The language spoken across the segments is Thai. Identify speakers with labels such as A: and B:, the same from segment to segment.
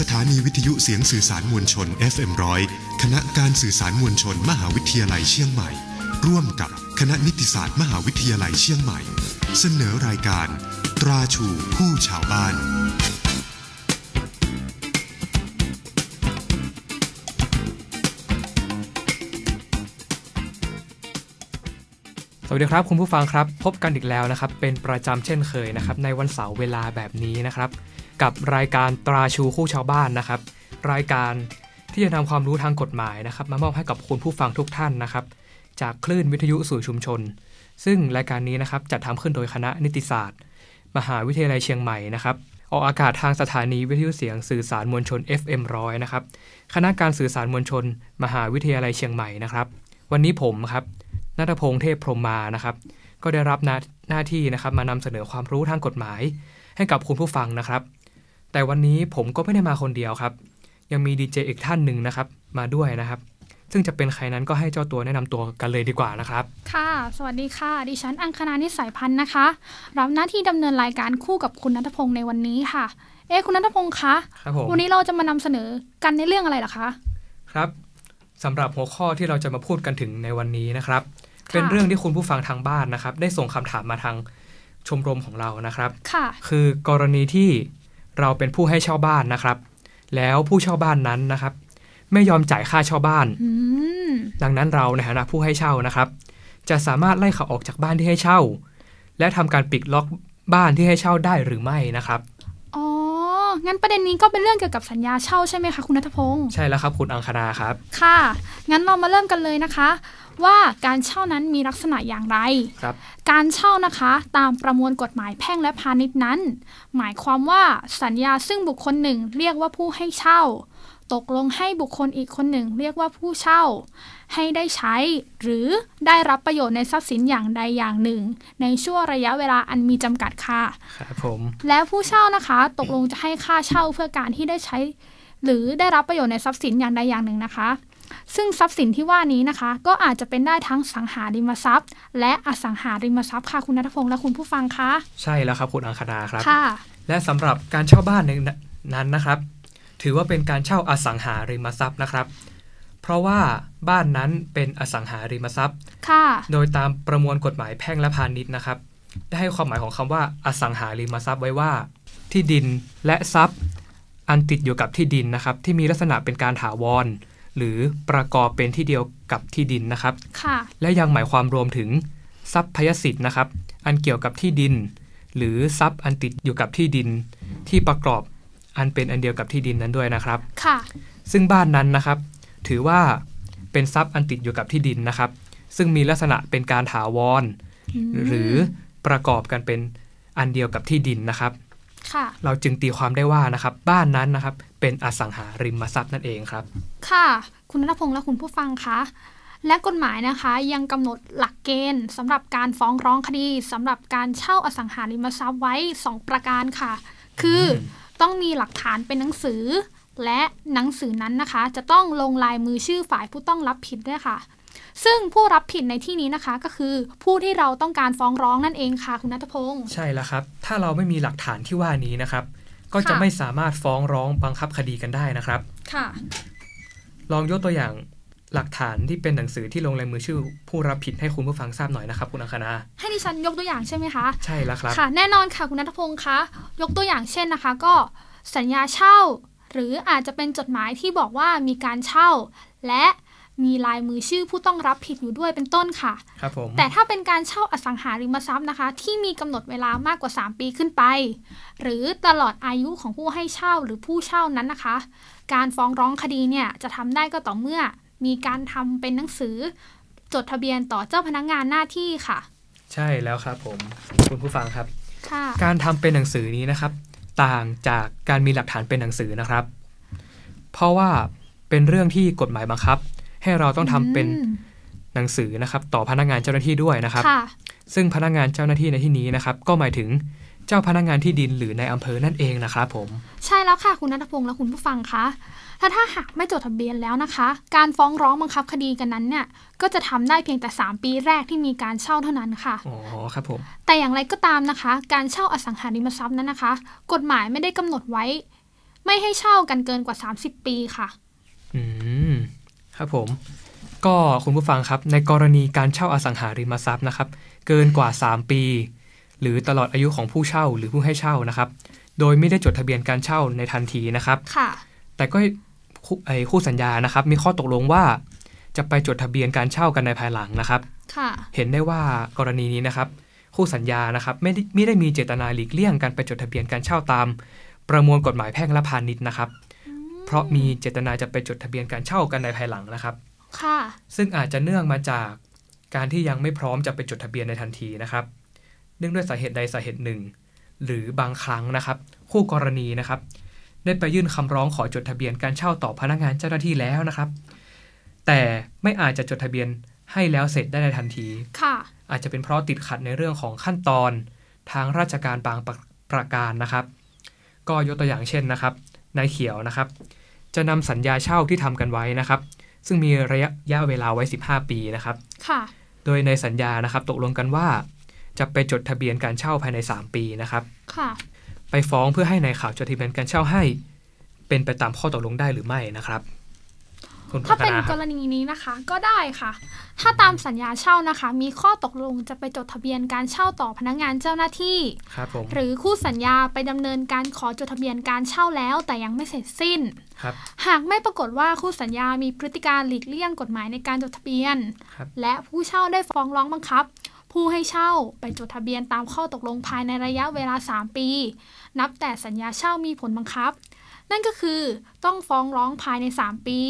A: สถานีวิทยุเสียงสื่อสารมวลชน FM100 คณะการสื่อสารมวลชน มหาวิทยาลัยเชียงใหม่ ร่วมกับคณะนิติศาสตร์มหาวิทยาลัยเชียงใหม่ เสนอรายการ ตราชูผู้ชาวบ้าน
B: สวัสดีครับคุณผู้ฟังครับ พบกันอีกแล้วนะครับ เป็นประจำเช่นเคยนะครับ ในวันเสาร์เวลาแบบนี้นะครับ กับรายการตราชูคู่ชาวบ้านนะครับ รายการที่จะนำความรู้ทางกฎหมายนะครับ มามอบให้กับคุณผู้ฟังทุกท่านนะครับ จากคลื่นวิทยุสู่ชุมชน ซึ่งรายการนี้นะครับจัดทำขึ้นโดยคณะนิติศาสตร์ มหาวิทยาลัยเชียงใหม่นะครับออกอากาศทางสถานีวิทยุเสียงสื่อสารมวลชน FM100 นะครับคณะการสื่อสารมวลชน มหาวิทยาลัยเชียงใหม่นะครับ วันนี้ผมครับนัทพงษ์เทพพรหมมานะครับ ก็ได้รับหน้าหน้าที่นะครับ มานำเสนอความรู้ทางกฎหมาย ให้กับคุณผู้ฟังนะครับ แต่วันนี้ผมก็ไม่ได้มาคนเดียวครับ ยังมีดีเจอีกท่านหนึ่งนะครับ มาด้วยนะครับ ซึ่งจะเป็นใครนั้นก็ให้เจ้าตัวแนะนำตัวกันเลยดีกว่านะครับ
C: ค่ะ สวัสดีค่ะ ดิฉันอังคณานิสัยพันธ์นะคะ รับหน้าที่ดำเนินรายการคู่กับคุณนัทพงศ์ในวันนี้ค่ะ เอ๊ะคุณนัทพงศ์คะ
B: ครับผม
C: วันนี้เราจะมานำเสนอกันในเรื่องอะไรเหรอคะ
B: ครับสำหรับหัวข้อที่เราจะมาพูดกันถึงในวันนี้นะครับ
C: ค่ะ
B: เป็นเรื่องที่คุณผู้ฟังทางบ้านนะครับ ได้ส่งคำถามมาทางชมรมของเรานะครับ
C: ค่ะ
B: คือกรณีที่ เราเป็นผู้ให้เช่าบ้านนะครับ แล้วผู้เช่าบ้านนั้นนะครับ ไม่ยอมจ่ายค่าเช่าบ้าน
C: อืม
B: ดังนั้นเราในฐานะผู้ให้เช่านะครับ จะสามารถไล่เขาออกจากบ้านที่ให้เช่า และทำการปิดล็อกบ้านที่ให้เช่าได้หรือไม่นะครับ
C: อ๋องั้นประเด็นนี้ก็เป็นเรื่องเกี่ยวกับสัญญาเช่าใช่ไหมคะคุณนัทพงศ์
B: ใช่แล้วครับคุณอังคณาครับ
C: ค่ะ งั้นเรามาเริ่มกันเลยนะคะ ว่าการเช่านั้นมีลักษณะอย่างไร
B: ครับ
C: การเช่านะคะตามประมวลกฎหมายแพ่งและพาณิชย์นั้น หมายความว่าสัญญาซึ่งบุคคลหนึ่งเรียกว่าผู้ให้เช่า ตกลงให้บุคคลอีกคนหนึ่งเรียกว่าผู้เช่า ให้ได้ใช้ หรือได้รับประโยชน์ในทรัพย์สินอย่างใดอย่างหนึ่ง ในช่วงระยะเวลาอันมีจำกัดค่ะ
B: ครับผม
C: และผู้เช่านะคะตกลงจะให้ค่าเช่าเพื่อการที่ได้ใช้หรือได้รับประโยชน์ในทรัพย์สินอย่างใดอย่างหนึ่งนะคะ ซึ่งทรัพย์สินที่ว่านี้นะคะ ก็อาจจะเป็นได้ทั้งสังหาริมทรัพย์ และอสังหาริมทรัพย์ค่ะคุณนัทพงษ์และคุณผู้ฟังคะ
B: ใช่แล้วครับคุณอังคณาครับ
C: ค่ะ
B: และสำหรับการเช่าบ้านในนั้นนะครับ ถือว่าเป็นการเช่าอสังหาริมทรัพย์นะครับ เพราะว่าบ้านนั้นเป็นอสังหาริมทรัพย์
C: ค่ะ
B: โดยตามประมวลกฎหมายแพ่งและพาณิชย์นะครับ ได้ให้ความหมายของคำว่าอสังหาริมทรัพย์ไว้ว่า ที่ดินและทรัพย์อันติดอยู่กับที่ดินนะครับ ที่มีลักษณะเป็นการถาวร หรือประกอบเป็นที่เดียวกับที่ดินนะครับ
C: ค่ะ
B: และยังหมายความรวมถึงทรัพยสิทธิ์นะครับ อันเกี่ยวกับที่ดิน หรือทรัพย์อันติดอยู่กับที่ดิน ที่ประกอบอันเป็นอันเดียวกับที่ดินนั้นด้วยนะครับ
C: ค่ะ
B: ซึ่งบ้านนั้นนะครับ ถือว่าเป็นทรัพย์อันติดอยู่กับที่ดินนะครับ ซึ่งมีลักษณะเป็นการถาวร หรือประกอบกันเป็นอันเดียวกับที่ดินนะครับ
C: ค่ะ
B: เราจึงตีความได้ว่านะครับบ้านนั้นนะครับเป็นอสังหาริมทรัพย์นั่นเองครับ
C: ค่ะ คุณนัทพงษ์และคุณผู้ฟังคะและกฎหมายนะคะยังกำหนดหลักเกณฑ์สำหรับการฟ้องร้องคดีสำหรับการเช่าอสังหาริมทรัพย์ไว้ 2 ประการค่ะ คืออต้องมีหลักฐานเป็นหนังสือ และหนังสือนั้นนะคะ จะต้องลงลายมือชื่อฝ่ายผู้ต้องรับผิดด้วยค่ะ ซึ่งผู้รับผิดในที่นี้นะคะก็คือผู้ที่เราต้องการฟ้องร้องนั่นเองค่ะคุณนัทพงศ์
B: ใช่แล้วครับ ถ้าเราไม่มีหลักฐานที่ว่านี้นะครับ ก็จะ
C: ค่ะ
B: ไม่สามารถฟ้องร้องบังคับคดีกันได้นะครับ
C: ค่ะ
B: ลองยกตัวอย่างหลักฐานที่เป็นหนังสือที่ลงลายมือชื่อ ผู้รับผิดให้คุณผู้ฟังทราบหน่อยนะครับ คุณอังคณา
C: ให้ดิฉันยกตัวอย่างใช่ไหมคะ
B: ใช่แล้วครับ
C: ค่ะ แน่นอนค่ะคุณนัทพงศ์คะยกตัวอย่างเช่นนะคะ ก็สัญญาเช่า หรืออาจจะเป็นจดหมายที่บอกว่ามีการเช่า และ มีลายมือชื่อผู้ต้องรับผิดอยู่ด้วยเป็นต้นค่ะ
B: ครับผม
C: แต่ถ้าเป็นการเช่าอสังหาริมทรัพย์นะคะ ที่มีกำหนดเวลามากกว่า 3 ปีขึ้นไป หรือตลอดอายุของผู้ให้เช่าหรือผู้เช่านั้นนะคะ การฟ้องร้องคดีเนี่ยจะทำได้ก็ต่อเมื่อ มีการทำเป็นหนังสือ จดทะเบียนต่อเจ้าพนักงานหน้าที่ค่ะ
B: ใช่แล้วครับผมคุณผู้ฟังครับ
C: ค่ะ
B: การทำเป็นหนังสือนี้นะครับ ต่างจากการมีหลักฐานเป็นหนังสือนะครับ เพราะว่าเป็นเรื่องที่กฎหมายบังคับ ให้เราต้องทำเป็น
C: อืม
B: หนังสือนะครับ ต่อพนักงานเจ้าหน้าที่ด้วยนะครับ
C: ค่ะ
B: ซึ่งพนักงานเจ้าหน้าที่ในที่นี้นะครับ ก็หมายถึงเจ้าพนักงานที่ดินหรือในอำเภอนั่นเองนะครับผม
C: ใช่แล้วค่ะคุณนัทพงษ์และคุณผู้ฟังคะถ้าถ้าหากไม่จดทะเบียนแล้วนะคะ การฟ้องร้องบังคับคดีกันนั้นเนี่ยก็จะทำได้เพียงแต่ 3 ปีแรกที่มีการเช่าเท่านั้นค่ะ
B: อ๋อครับผม
C: แต่อย่างไรก็ตามนะคะ การเช่าอสังหาริมทรัพย์นั้นนะคะ กฎหมายไม่ได้กำหนดไว้ ไม่ให้เช่ากันเกินกว่า 30 ปีค่ะ
B: อืม ครับผม ก็คุณผู้ฟังครับ ในกรณีการเช่าอสังหาริมทรัพย์นะครับ เกินกว่า 3 ปี หรือตลอดอายุของผู้เช่าหรือผู้ให้เช่านะครับ โดยไม่ได้จดทะเบียนการเช่าในทันทีนะครับ
C: ค่ะ
B: แต่ก็คู่ไอ้คู่สัญญานะครับ มีข้อตกลงว่า จะไปจดทะเบียนการเช่ากันในภายหลังนะครับ
C: ค่ะ
B: เห็นได้ว่ากรณีนี้นะครับ คู่สัญญานะครับไม่ได้ไม่ได้มีเจตนาหลีกเลี่ยงการไปจดทะเบียนการเช่าตาม ประมวลกฎหมายแพ่งและพาณิชย์นะครับเพ ราะมีเจตนาจะไปจดทะเบียนการเช่ากันในภายหลังนะครับ
C: ค่ะ
B: ซึ่งอาจจะเนื่องมาจากการที่ยังไม่พร้อมจะไปจดทะเบียนในทันทีนะครับ เนื่องด้วยสาเหตุใดสาเหตุหนึ่ง หรือบางครั้งนะครับ คู่กรณีนะครับ ได้ไปยื่นคำร้องขอจดทะเบียนการเช่าต่อพนักงานเจ้าหน้าที่แล้วนะครับ แต่ไม่อาจจะจดทะเบียนให้แล้วเสร็จได้ในทันที
C: ค่ะ
B: อาจจะเป็นเพราะติดขัดในเรื่องของขั้นตอน ทางราชการบางประประการนะครับ ก็ยกตัวอย่างเช่นนะครับ นายเขียวนะครับ จะนำสัญญาเช่าที่ทำกันไว้นะครับ ซึ่งมีระยะยะเวลาไว้ 15 ปีนะครับ
C: ค่ะ
B: โดยในสัญญานะครับตกลงกันว่า จะไปจดทะเบียนการเช่าภายใน 3 ปีนะครับ
C: ค่ะ
B: ไปฟ้องเพื่อให้นายข่าวจดทะเบียนการเช่าให้ เป็นไปตามข้อตกลงได้หรือไม่นะครับ คุณพั
C: ถ้า
B: ฒ
C: เป็น
B: นาค
C: ก
B: รับ
C: รณีนี้นะคะ ก็ได้ค่ะ ถ้าตามสัญญาเช่านะคะ มีข้อตกลงจะไปจดทะเบียนการเช่าต่อพนักงานเจ้าหน้าที่
B: ครับผม
C: หรือคู่สัญญาไปดำเนินการขอจดทะเบียนการเช่าแล้วแต่ยังไม่เสร็จสิ้น
B: ครับ
C: หากไม่ปรากฏว่าคู่สัญญามีพฤติการหลีกเลี่ยงกฎหมายในการจดทะเบียน
B: ครับ
C: และผู้เช่าได้ฟ้องร้องบังคับ ผู้ให้เช่าไปจดทะเบียนตามข้อตกลงภายในระยะเวลา 3 ปี นับแต่สัญญาเช่ามีผลบังคับ นั่นก็คือต้องฟ้องร้องภายใน 3 ปี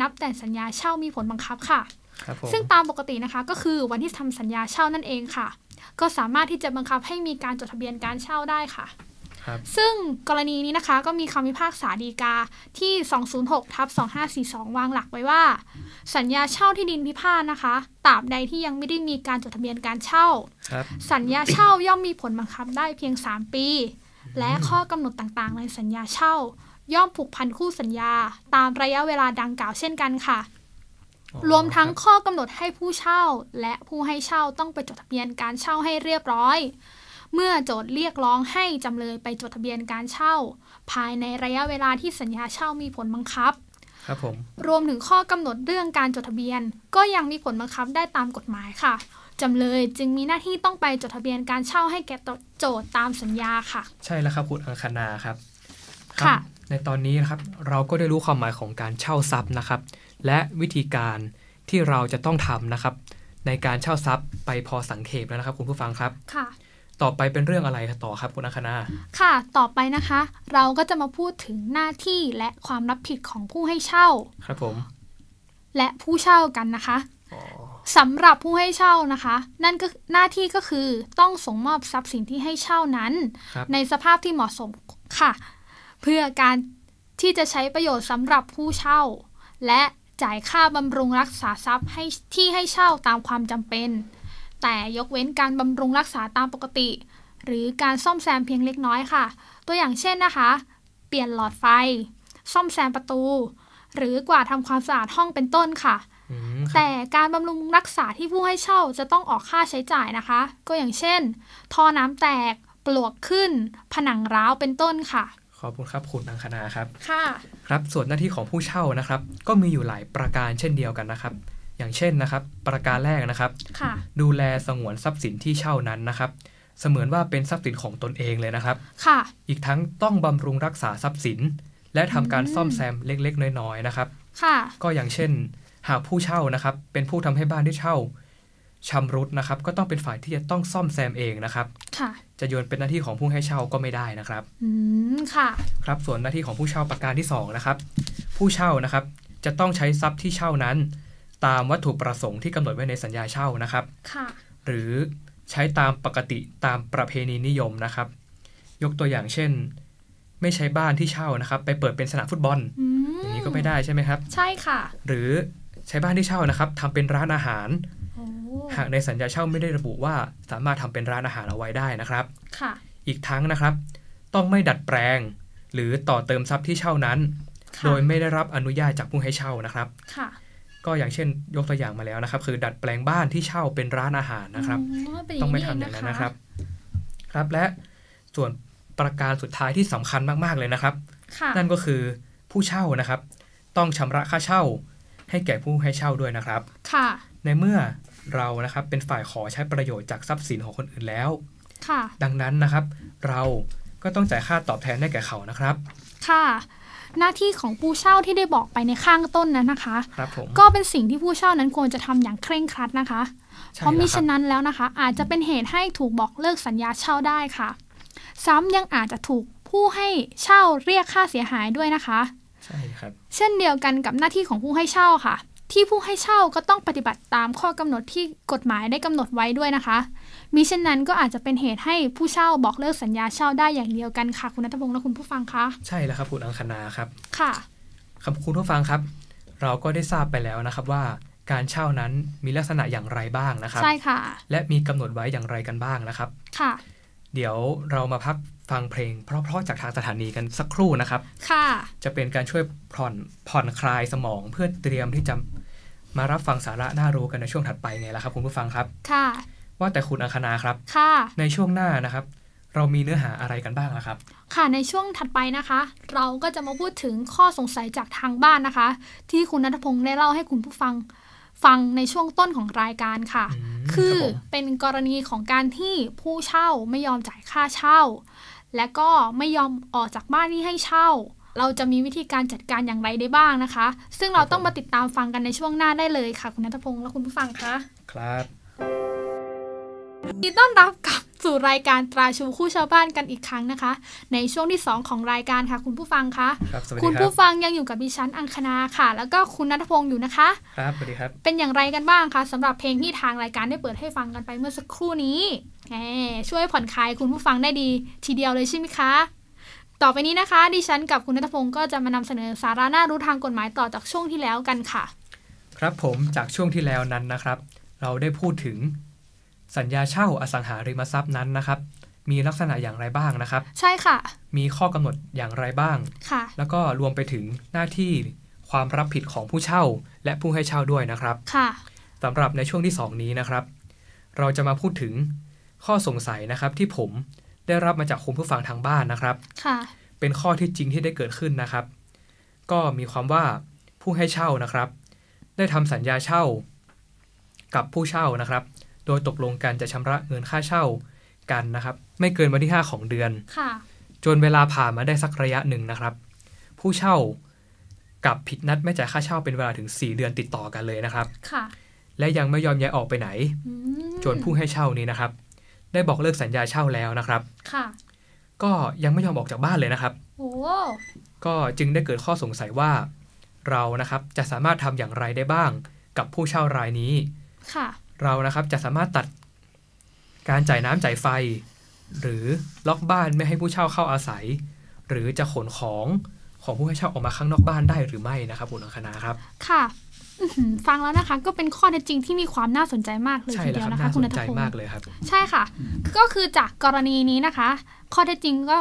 C: นับแต่สัญญาเช่ามีผลบังคับค่ะ
B: ครับผม
C: ซึ่งตามปกตินะคะก็คือวันที่ทำสัญญาเช่านั่นเองค่ะ ก็สามารถที่จะบังคับให้มีการจดทะเบียนการเช่าได้ค่ะ
B: ครับ
C: ซึ่งกรณีนี้นะคะก็มีคำพิพากษาฎีกาที่ 206ทับ2542 วางหลักไว้ว่า สัญญาเช่าที่ดินพิพาทนะคะตราบใดที่ยังไม่ได้มีการจดทะเบียนการเช่า
B: ครับ
C: สัญญาเช่าย่อมมีผลบังคับได้เพียง 3 ปี และข้อกำหนดต่างๆ ในสัญญาเช่า ย่อมผูกพันคู่สัญญา ตามระยะเวลาดังกล่าวเช่นกันค่ะ
B: อ๋อ
C: รวมทั้ง
B: คบ
C: ข้อกำหนดให้ผู้เช่า และผู้ให้เช่าต้องไปจดทะเบียนการเช่าให้เรียบร้อย เมื่อโจทย์เรียกร้องให้จำเลยไปจดทะเบียนการเช่า ภายในระยะเวลาที่สัญญาเช่ามีผลบังคับ
B: ครับผม
C: รวมถึงข้อกำหนดเรื่องการจดทะเบียน ก็ยังมีผลบังคับได้ตามกฎหมายค่ะ จำเลยจึงมีหน้าที่ต้องไปจดทะเบียนการเช่าให้แก่โจทย์ตามสัญญาค่ะ
B: ใช่แล้วครับคุณอังคณาครับ
C: ค่ะ
B: รับ ในตอนนี้นะครับเราก็ได้รู้ความหมายของการเช่าทรัพย์นะครับ และวิธีการที่เราจะต้องทำนะครับ ในการเช่าทรัพย์ไปพอสังเขปแล้วนะครับ คุณผู้ฟังครับ
C: ค่ะ
B: ต่อไปเป็นเรื่องอะไรต่อครับคุณอังคณา
C: ค่ะ ต่อไปนะคะ เราก็จะมาพูดถึงหน้าที่และความรับผิดของผู้ให้เช่า
B: ครับผม
C: และผู้เช่ากันนะคะสำหรับผู้ให้เช่านะคะ นั่นก็หน้าที่ก็คือต้องส่งมอบทรัพย์สินที่ให้เช่านั้น
B: ครับ
C: ในสภาพที่เหมาะสมค่ะ เพื่อการที่จะใช้ประโยชน์สำหรับผู้เช่า และจ่ายค่าบำรุงรักษาทรัพย์ให้ที่ให้เช่าตามความจำเป็น แต่ยกเว้นการบำรุงรักษาตามปกติ หรือการซ่อมแซมเพียงเล็กน้อยค่ะ ตัวอย่างเช่นนะคะ เปลี่ยนหลอดไฟ ซ่อมแซมประตู หรือกวาดทำความสะอาดห้องเป็นต้นค่ะ
B: อืมครับ
C: แต่การบำรุงรักษาที่ผู้ให้เช่าจะต้องออกค่าใช้จ่ายนะคะ ก็อย่างเช่น ท่อน้ำแตก ปลวกขึ้น ผนังร้าวเป็นต้นค่ะ
B: ขอบคุณครับคุณอังคณาครับ
C: ค่ะ
B: ครับส่วนหน้าที่ของผู้เช่านะครับ ก็มีอยู่หลายประการเช่นเดียวกันนะครับ อย่างเช่นนะครับ ประการแรกนะครับ
C: ค่ะ
B: ดูแลสงวนทรัพย์สินที่เช่านั้นนะครับ เสมือนว่าเป็นทรัพย์สินของตนเองเลยนะครับ
C: ค่ะ
B: อีกทั้งต้องบำรุงรักษาทรัพย์สิน และทำการซ่อมแซมเล็กๆ น้อยๆนะครับ
C: ค่ะ
B: ก็อย่างเช่น หากผู้เช่านะครับ เป็นผู้ทำให้บ้านที่เช่า ชำรุดนะครับ ก็ต้องเป็นฝ่ายที่จะต้องซ่อมแซมเองนะครับ
C: ค่ะ
B: จะโยนเป็นหน้าที่ของผู้ให้เช่าก็ไม่ได้นะครับ
C: อืม ค่ะ
B: ครับ ส่วนหน้าที่ของผู้เช่าประการที่สองนะครับ ผู้เช่านะครับ จะต้องใช้ทรัพย์ที่เช่านั้น ตามวัตถุประสงค์ที่กำหนดไว้ในสัญญาเช่านะครับ
C: ค่ะ
B: หรือใช้ตามปกติตามประเพณีนิยมนะครับ ยกตัวอย่างเช่น ไม่ใช้บ้านที่เช่านะครับ ไปเปิดเป็นสนามฟุตบอล
C: อืม
B: อย่างนี้ก็ไม่ได้ใช่ไหมครับ
C: ใช่ค่ะ
B: หรือใช้บ้านที่เช่านะครับทำเป็นร้านอาหาร
C: โอ้
B: หากในสัญญาเช่าไม่ได้ระบุว่าสามารถทำเป็นร้านอาหารเอาไว้ได้นะครับ
C: ค่ะ
B: อีกทั้งนะครับ ต้องไม่ดัดแปลง หรือต่อเติมทรัพย์ที่เช่านั้น
C: ค่ะ
B: โดยไม่ได้รับอนุญาตจากผู้ให้เช่านะครับ
C: ค่ะ
B: ก็อย่างเช่นยกตัวอย่างมาแล้วนะครับ คือดัดแปลงบ้านที่เช่าเป็นร้านอาหารนะครับ
C: อ๋อเป็น
B: ต้องไม่
C: ย่า
B: ทำ
C: นี้
B: อย่างนั้น
C: เนะ
B: ครับ ครับและส่วนประการสุดท้ายที่สำคัญมากๆเลยนะครับ
C: ค่ะ
B: นั่นก็คือผู้เช่านะครับ ต้องชำระค่าเช่า ให้แก่ผู้ให้เช่าด้วยนะครับ
C: ค่ะ
B: ในเมื่อ เรานะครับเป็นฝ่ายขอใช้ประโยชน์จากทรัพย์สินของคนอื่นแล้ว
C: ค่ะ
B: ดังนั้นนะครับ เราก็ต้องจ่ายค่าตอบแทนให้แก่เขานะครับ
C: ค่ะ หน้าที่ของผู้เช่าที่ได้บอกไปในข้างต้นนั้นนะคะ
B: ครับผม
C: ก็เป็นสิ่งที่ผู้เช่านั้นควรจะทำอย่างเคร่งครัดนะคะ
B: ใช่
C: เพราะมิ
B: แล้วครั
C: ฉะ
B: บ
C: นั้นแล้วนะคะ อาจจะเป็นเหตุให้ถูกบอกเลิกสัญญาเช่าได้ค่ะ ซ้ำยังอาจจะถูกผู้ให้เช่าเรียกค่าเสียหายด้วยนะคะ
B: ใช่ครับ
C: เช่นเดียวกันกับหน้าที่ของผู้ให้เช่าค่ะ ที่ผู้ให้เช่าก็ต้องปฏิบัติตามข้อกำหนดที่กฎหมายได้กำหนดไว้ด้วยนะคะ มิเช่นนั้นก็อาจจะเป็นเหตุให้ผู้เช่าบอกเลิกสัญญาเช่าได้อย่างเดียวกันค่ะ คุณนัทพงศ์และคุณผู้ฟังคะ
B: ใช่แล้วครับคุณอังคณาครับ
C: ค่ะ
B: ครับคุณผู้ฟังครับ เราก็ได้ทราบไปแล้วนะครับว่าการเช่านั้นมีลักษณะอย่างไรบ้างนะครับ
C: ใช่ค่ะ
B: และมีกำหนดไว้อย่างไรกันบ้างนะครับ
C: ค่ะ
B: เดี๋ยวเรามาพักฟังเพลง เพราะๆจากทางสถานีกันสักครู่นะครับ
C: ค่ะ
B: จะเป็นการช่วยผ่อนผ่อนคลายสมองเพื่อเตรียมที่จะ มารับฟังสาระน่ารู้กันในช่วงถัดไปไงล่ะครับคุณผู้ฟังครับ
C: ค่ะ
B: ว่าแต่คุณอังคณาครับ
C: ค่ะ
B: ในช่วงหน้านะครับ เรามีเนื้อหาอะไรกันบ้างล่ะครับ
C: ค่ะในช่วงถัดไปนะคะ เราก็จะมาพูดถึงข้อสงสัยจากทางบ้านนะคะ ที่คุณนัทพงศ์ได้เล่าให้คุณผู้ฟังฟังในช่วงต้นของรายการค่ะ
B: อืม
C: คือ
B: ครับผม
C: เป็นกรณีของการที่ผู้เช่าไม่ยอมจ่ายค่าเช่า และก็ไม่ยอมออกจากบ้านที่ให้เช่า เราจะมีวิธีการจัดการอย่างไรได้บ้างนะคะ ซึ่งเราต้องมาติดตามฟังกันในช่วงหน้าได้เลยค่ะ คุณนัทพงศ์และคุณผู้ฟังคะ
B: ครับ
C: ยินดีต้อนรับกลับสู่รายการตราชูคู่ชาวบ้านกันอีกครั้งนะคะ ในช่วงที่ 2 ของรายการค่ะ คุณผู้ฟังคะ
B: ครับสวัสดี
C: คุณ
B: ครั
C: ผู้
B: บ
C: ฟังยังอยู่กับดิฉันอังคณาค่ะ แล้วก็คุณนัทพงศ์อยู่นะคะ
B: ครับสวัสดีครับ
C: เป็นอย่างไรกันบ้างคะสำหรับเพลงที่ทางรายการได้เปิดให้ฟังกันไปเมื่อสักครู่นี้แหมช่วยผ่อนคลายคุณผู้ฟังได้ดี ทีเดียวเลยใช่ไหมคะ ต่อไปนี้นะคะ ดิฉันกับคุณนัทพงศ์ก็จะมานำเสนอสาระน่ารู้ทางกฎหมายต่อจากช่วงที่แล้วกันค่ะ
B: ครับผมจากช่วงที่แล้วนั้นนะครับ เราได้พูดถึงสัญญาเช่าอสังหาริมทรัพย์นั้นนะครับ มีลักษณะอย่างไรบ้างนะครับ
C: ใช่ค่ะ
B: มีข้อกำหนดอย่างไรบ้าง
C: ค่ะ
B: แล้วก็รวมไปถึงหน้าที่ความรับผิดของผู้เช่า และผู้ให้เช่าด้วยนะครับ
C: ค่ะ
B: สำหรับในช่วงที่ 2 นี้นะครับ เราจะมาพูดถึงข้อสงสัยนะครับที่ผม ได้รับมาจากคุณผู้ฟังทางบ้านนะครับ
C: ค่ะ
B: เป็นข้อที่จริงที่ได้เกิดขึ้นนะครับ ก็มีความว่าผู้ให้เช่านะครับ ได้ทำสัญญาเช่า กับผู้เช่านะครับ โดยตกลงกันจะชำระเงินค่าเช่ากันนะครับ ไม่เกินวันที่ 5 ของเดือน
C: ค่ะ
B: จนเวลาผ่านมาได้สักระยะหนึ่งนะครับ ผู้เช่ากับผิดนัดไม่จ่ายค่าเช่าเป็นเวลาถึง 4 เดือนติดต่อกันเลยนะครับ
C: ค่ะ
B: และยังไม่ยอมย้ายออกไปไหน
C: อืม
B: จนผู้ให้เช่านี้นะครับ ได้บอกเลิกสัญญาเช่าแล้วนะครับ
C: ค่ะ
B: ก็ยังไม่ยอมออกจากบ้านเลยนะครับ
C: โอ้
B: ก็จึงได้เกิดข้อสงสัยว่า เรานะครับจะสามารถทำอย่างไรได้บ้าง กับผู้เช่ารายนี้
C: ค่ะ
B: เรานะครับจะสามารถตัดการจ่ายน้ำจ่ายไฟ หรือล็อกบ้านไม่ให้ผู้เช่าเข้าอาศัย หรือจะขนของ ของผู้ให้เช่าออกมาข้างนอกบ้านได้หรือไม่นะครับคุณอังคณาครับ
C: ค่ะอื้อหือฟังแล้วนะคะ ก็เป็นข้อเท็จจริงที่มีความน่าสนใจมากเลย
B: ใช่
C: ที
B: แล้ว
C: เดีย
B: ควรับ
C: นะคะ
B: น่าส
C: คุณ
B: น
C: นัท
B: ใจ
C: พงศ์
B: มากเลยครับ
C: ใช่ค่ะ ก็คือจากกรณีนี้นะคะ ข้อเท็จจริงก็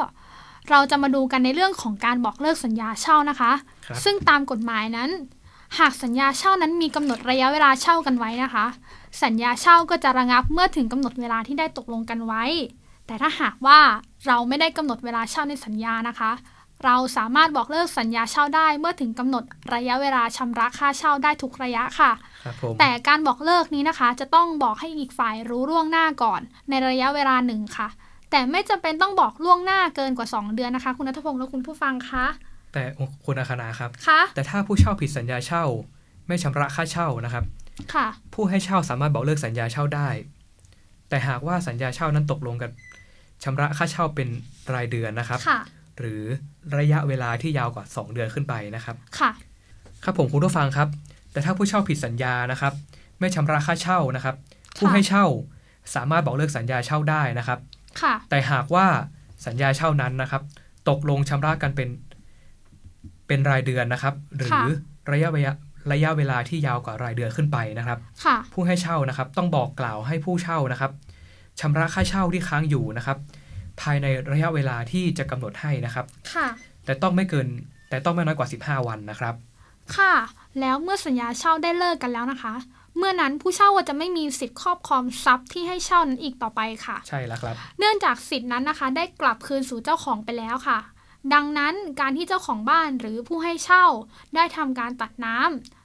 C: เราจะมาดูกันในเรื่องของการบอกเลิกสัญญาเช่านะคะ
B: ครับ
C: ซึ่งตามกฎหมายนั้น หากสัญญาเช่านั้นมีกำหนดระยะเวลาเช่ากันไว้นะคะ สัญญาเช่าก็จะระงับเมื่อถึงกำหนดเวลาที่ได้ตกลงกันไว้ แต่ถ้าหากว่าเราไม่ได้กำหนดเวลาเช่าในสัญญานะคะ เราสามารถบอกเลิกสัญญาเช่าได้เมื่อถึงกำหนดระยะเวลาชำระค่าเช่าได้ทุกระยะค่ะ
B: ครับผม
C: แต่การบอกเลิกนี้นะคะ จะต้องบอกให้อีกฝ่ายรู้ล่วงหน้าก่อน ในระยะเวลาหนึ่งค่ะ แต่ไม่จำเป็นต้องบอกล่วงหน้าเกินกว่า 2 เดือนนะคะ คุณนัทพงศ์และคุณผู้ฟังคะ
B: แต่คุณอังคณาครับ
C: คะ
B: แต่ถ้าผู้เช่าผิดสัญญาเช่า ไม่ชำระค่าเช่านะครับ
C: ค่ะ
B: ผู้ให้เช่าสามารถบอกเลิกสัญญาเช่าได้ แต่หากว่าสัญญาเช่านั้นตกลงกันชำระค่าเช่าเป็นรายเดือนนะครับ
C: ค่ะ
B: หรือระยะเวลาที่ยาวกว่า 2 เดือนขึ้นไปนะครับ
C: ค่ะ
B: ครับผมคุณผู้ฟังครับ แต่ถ้าผู้เช่าผิดสัญญานะครับ ไม่ชำระค่าเช่านะครับ ผู้ให้เช่าสามารถบอกเลิกสัญญาเช่าได้นะครับ
C: ค่ะ
B: แต่หากว่าสัญญาเช่านั้นนะครับ ตกลงชำระกันเป็นเป็นรายเดือนนะครับ หรือระยะเวลาระยะเวลาที่ยาวกว่ารายเดือนขึ้นไปนะครับ
C: ค่ะ
B: ผู้ให้เช่านะครับ ต้องบอกกล่าวให้ผู้เช่านะครับชำระค่าเช่าที่ค้างอยู่นะครับ ภายในระยะเวลาที่จะกำหนดให้นะครับ
C: ค่ะ
B: แต่ต้องไม่เกิน แต่ต้องไม่น้อยกว่า 15 วันนะครับ
C: ค่ะ แล้วเมื่อสัญญาเช่าได้เลิกกันแล้วนะคะ เมื่อนั้นผู้เช่าก็จะไม่มีสิทธิ์ครอบครองทรัพย์ที่ให้เช่านั้นอีกต่อไปค่ะ
B: ใช่แล้วครับ
C: เนื่องจากสิทธินั้นนะคะ ได้กลับคืนสู่เจ้าของไปแล้วค่ะ ดังนั้นการที่เจ้าของบ้านหรือผู้ให้เช่าได้ทำการตัดน้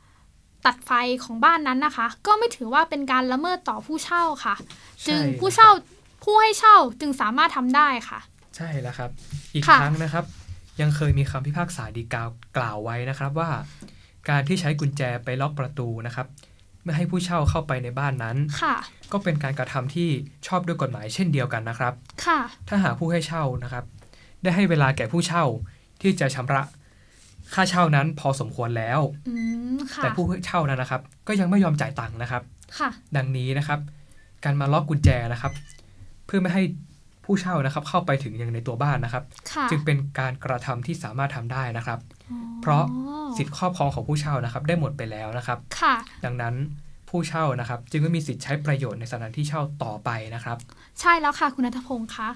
C: ำตัดไฟของบ้านนั้นนะคะ ก็ไม่ถือว่าเป็นการละเมิดต่อผู้เช่าค่ะ จึง
B: ใช่
C: ผู้เช่า ผู้ให้เช่าจึงสามารถทำได้ค่ะ
B: ใช่แล้วครับ อีก
C: ค่ะ
B: ครั้งนะครับ ยังเคยมีคำพิพากษาดีกาวกล่าวไว้นะครับว่า การที่ใช้กุญแจไปล็อกประตูนะครับไม่ให้ผู้เช่าเข้าไปในบ้านนั้น
C: ค่ะ
B: ก็เป็นการกระทำที่ชอบด้วยกฎหมายเช่นเดียวกันนะครับ
C: ค่ะ
B: ถ้าหากผู้ให้เช่านะครับ ได้ให้เวลาแก่ผู้เช่าที่จะชำระ ค่าเช่านั้นพอสมควรแล้ว
C: อืมค่ะ
B: แต่ผู้ให้เช่านั้นนะครับ ก็ยังไม่ยอมจ่ายตังค์นะครับ
C: ค่ะ
B: ดังนี้นะครับ การมาล็อกกุญแจนะครับ เพื่อไม่ให้ผู้เช่านะครับ เข้าไปถึงยังในตัวบ้านนะครับ
C: ค่ะ
B: จึงเป็นการกระทำที่สามารถทำได้นะครับ
C: อ๋อ
B: เพราะสิทธิครอบครองของผู้เช่านะครับ ได้หมดไปแล้วนะครับ
C: ค่ะ
B: ดังนั้นผู้เช่านะครับ จึงไม่มีสิทธิ์ใช้ประโยชน์ในสถานที่เช่าต่อไปนะครับ
C: ใช่แล้วค่ะคุณนัทพงศ์คะ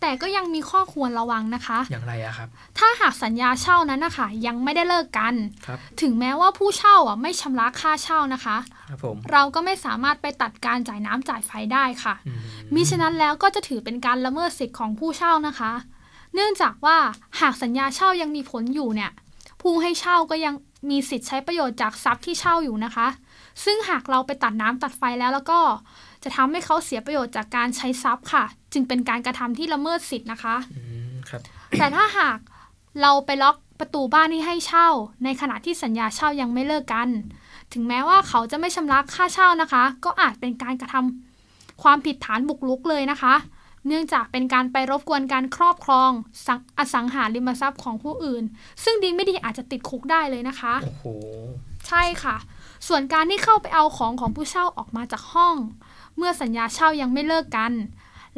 C: แต่ก็ยังมีข้อควรระวังนะคะ
B: อย่างไรอะครับ
C: ถ้าหากสัญญาเช่านั้นนะคะยังไม่ได้เลิกกัน
B: ครับ
C: ถึงแม้ว่าผู้เช่าอะไม่ชำระค่าเช่านะคะ
B: ครับผม
C: เราก็ไม่สามารถไปตัดการจ่ายน้ำจ่ายไฟได้ค่ะ
B: อืม
C: มิฉะนั้นแล้วก็จะถือเป็นการละเมิดสิทธิ์ของผู้เช่านะคะ เนื่องจากว่าหากสัญญาเช่ายังมีผลอยู่เนี่ย ผู้ให้เช่าก็ยังมีสิทธิ์ใช้ประโยชน์จากทรัพย์ที่เช่าอยู่นะคะ ซึ่งหากเราไปตัดน้ำตัดไฟแล้วแล้วก็ จะทำให้เขาเสียประโยชน์จากการใช้ทรัพย์ค่ะ จึงเป็นการกระทำที่ละเมิดสิทธิ์นะคะ
B: อืมครับ
C: แต่ถ้าหากเราไปล็อกประตูบ้านที่ให้เช่า ในขณะที่สัญญาเช่ายังไม่เลิกกัน ถึงแม้ว่าเขาจะไม่ชำระค่าเช่านะคะ ก็อาจเป็นการกระทำความผิดฐานบุกรุกเลยนะคะ เนื่องจากเป็นการไปรบกวนการครอบครองสังอสังหาริมทรัพย์ของผู้อื่น ซึ่งดีไม่ดีอาจจะติดคุกได้เลยนะคะ
B: โอ้โห
C: ใช่ค่ะ ส่วนการที่เข้าไปเอาของของผู้เช่าออกมาจากห้อง เมื่อสัญญาเช่ายังไม่เลิกกัน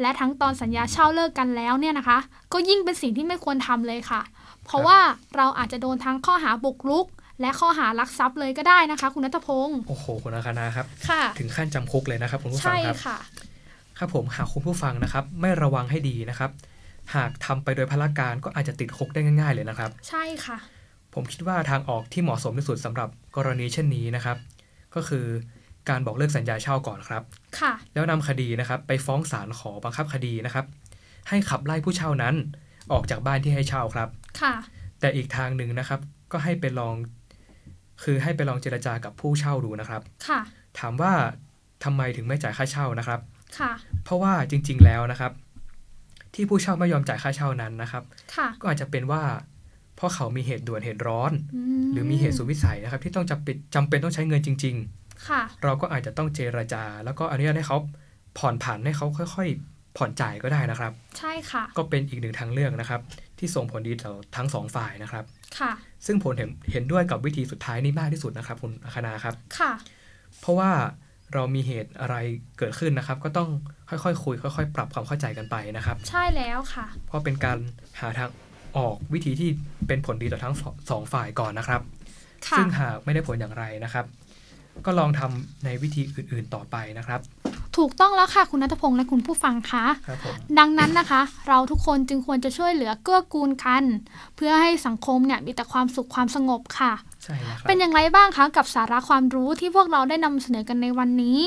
C: และทั้งตอนสัญญาเช่าเลิกกันแล้วเนี่ยนะคะ ก็ยิ่งเป็นสิ่งที่ไม่ควรทำเลยค่ะ เพราะว่าเราอาจจะโดนทั้งข้อหาบุกรุก และข้อหารักทรัพย์เลยก็ได้นะคะ คุณนัทพงศ์
B: โอ้โหคุณอาคณาครับ
C: ค่ะ
B: ถึงขั้นจำคุกเลยนะครับคุณผู้ฟั
C: ใช่
B: งครับ
C: ค่ะ
B: ครับผมหากคุณผู้ฟังนะครับ ไม่ระวังให้ดีนะครับ หากทำไปโดยพละการก็อาจจะติดคุกได้ง่าย ๆ เลยนะครับ
C: ใช่ค่ะ
B: ผมคิดว่าทางออกที่เหมาะสมที่สุดสำหรับกรณีเช่นนี้นะครับ ก็คือ การบอกเลิกสัญญาเช่าก่อนครับ
C: ค่ะ
B: แล้วนำคดีนะครับ ไปฟ้องศาลขอบังคับคดีนะครับ ให้ขับไล่ผู้เช่านั้นออกจากบ้านที่ให้เช่าครับ
C: ค่ะ
B: แต่อีกทางหนึ่งนะครับ ก็ให้ไปลอง คือให้ไปลองเจรจากับผู้เช่าดูนะครับ
C: ค่ะ
B: ถามว่าทำไมถึงไม่จ่ายค่าเช่านะครับ
C: ค่ะ
B: เพราะว่าจริง ๆ แล้วนะครับ ที่ผู้เช่าไม่ยอมจ่ายค่าเช่านั้นนะครับ
C: ค่ะ
B: ก็อาจจะเป็นว่า เพราะเขามีเหตุด่วนเหตุร้อน
C: ม
B: หรือมีเหตุสุดวิสัยนะครับ ที่ต้องจำเป็นจำเป็นต้องใช้เงินจริง
C: ค่ะ
B: ๆ เราก็อาจจะต้องเจรจา แล้วก็อนุญาตให้เขาผ่อนผันให้เขาค่อย ๆ ผ่อนจ่ายก็ได้นะครับ
C: ใช่ค่ะ
B: ก็เป็นอีกหนึ่งทางเลือกนะครับ ที่ส่งผลดีต่อทั้งสองฝ่ายนะครับ
C: ค่ะ
B: ซึ่งผมเห็นเห็นด้วยกับวิธีสุดท้ายนี้มากที่สุดนะครับคุณอาคณาครับ
C: ค่ะ
B: เพราะว่าเรามีเหตุอะไรเกิดขึ้นนะครับ ก็ต้องค่อยๆคุย ค่อย ๆ ปรับความเข้าใจกันไปนะครับ
C: ใช่แล้วค่ะ
B: เพราะเป็นการหาทางออกวิธีที่เป็นผลดีต่อทั้งสองสองฝ่ายก่อนนะครับ
C: ค่ะ
B: ซึ่งหากไม่ได้ผลอย่างไรนะครับ ก็ลองทำในวิธีอื่นๆต่อไปนะครับ
C: ถูกต้องแล้วค่ะคุณนัทพงศ์และคุณผู้ฟังคะ
B: ครับผม
C: ดังนั้นนะคะ เราทุกคนจึงควรจะช่วยเหลือเกื้อกูลกัน เพื่อให้สังคมเนี่ยมีแต่ความสุขความสงบค่ะ
B: ใช่แล้วครับ
C: เป็นอย่างไรบ้างคะกับสาระความรู้ที่พวกเราได้นำเสนอกันในวันนี้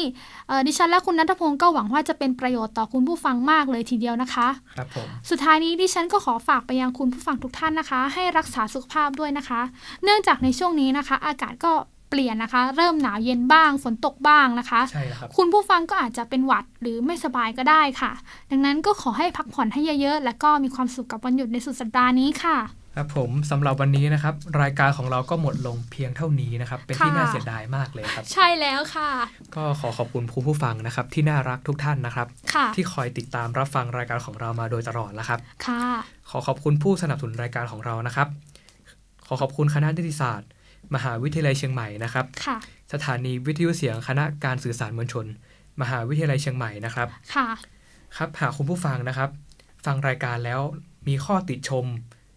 C: เอ่อดิฉันและคุณนัทพงศ์ก็หวังว่าจะเป็นประโยชน์ต่อคุณผู้ฟังมากเลยทีเดียวนะคะ
B: ครับผม
C: สุดท้ายนี้ดิฉันก็ขอฝากไปยังคุณผู้ฟังทุกท่านนะคะ ให้รักษาสุขภาพด้วยนะคะ เนื่องจากในช่วงนี้นะคะ อากาศก็ เปลี่ยนนะคะ เริ่มหนาวเย็นบ้าง ฝนตกบ้างนะคะ
B: ใช่แล้วครับ
C: คุณผู้ฟังก็อาจจะเป็นหวัดหรือไม่สบายก็ได้ค่ะ ดังนั้นก็ขอให้พักผ่อนให้เยอะๆ และก็มีความสุขกับวันหยุดในสุดสัปดาห์นี้ค่ะ
B: ครับผมสำหรับวันนี้นะครับ รายการของเราก็หมดลงเพียงเท่านี้นะครับ เป็นที่
C: ค่ะ
B: น่าเสียดายมากเลยครับ
C: ใช่แล้วค่ะ
B: ก็ขอขอบคุณคุณผู้ฟังนะครับ ที่น่ารักทุกท่านนะครับ
C: ค่ะ
B: ที่คอยติดตามรับฟังรายการของเรามาโดยตลอดแล้วครับ
C: ค่ะ
B: ขอขอบคุณผู้สนับสนุนรายการของเรานะครับ ขอขอบคุณคณะนิติศาสตร์ มหาวิทยาลัยเชียงใหม่นะครับ
C: ค่ะ
B: สถานีวิทยุเสียงคณะการสื่อสารมวลชน มหาวิทยาลัยเชียงใหม่นะครับ
C: ค่ะ
B: ครับหากคุณผู้ฟังนะครับ ฟังรายการแล้วมีข้อติชม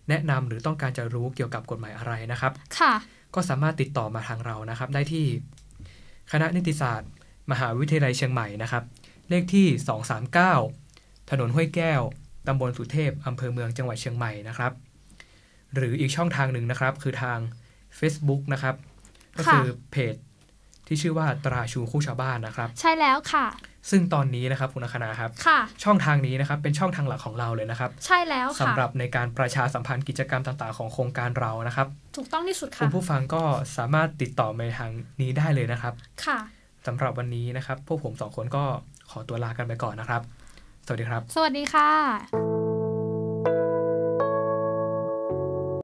B: แนะนำหรือต้องการจะรู้เกี่ยวกับกฎหมายอะไรนะครับ
C: ค่ะ
B: ก็สามารถติดต่อมาทางเรานะครับ ได้ที่ คณะนิติศาสตร์ มหาวิทยาลัยเชียงใหม่นะครับ เลขที่ 239 ถนนห้วยแก้วตำบลสุเทพอำเภอเมืองจังหวัดเชียงใหม่นะครับ หรืออีกช่องทางหนึ่งนะครับ คือทาง Facebook นะครับ ก็คือเพจที่ชื่อว่าตราชูคู่ชาวบ้านนะครับ
C: ใช่แล้วค่ะ
B: ซึ่งตอนนี้นะครับคุณอัคณาครับ
C: ค่ะ
B: ช่องทางนี้นะครับเป็นช่องทางหลักของเราเลยนะครับ
C: ใช่แล้ว
B: สำ
C: ค่ะ
B: หรับในการประชาสัมพันธ์กิจกรรมต่างๆ ของโครงการเรานะครับ
C: ถูกต้องที่สุด
B: คุ
C: ค่ะ
B: ณผู้ฟังก็สามารถติดต่อมาทางนี้ได้เลยนะครับ
C: ค่ะ
B: สำหรับวันนี้นะครับ พวกผมสองคนก็ขอตัวลากันไปก่อนนะครับ สวัสดีครับ
C: สวัสดีค่ะ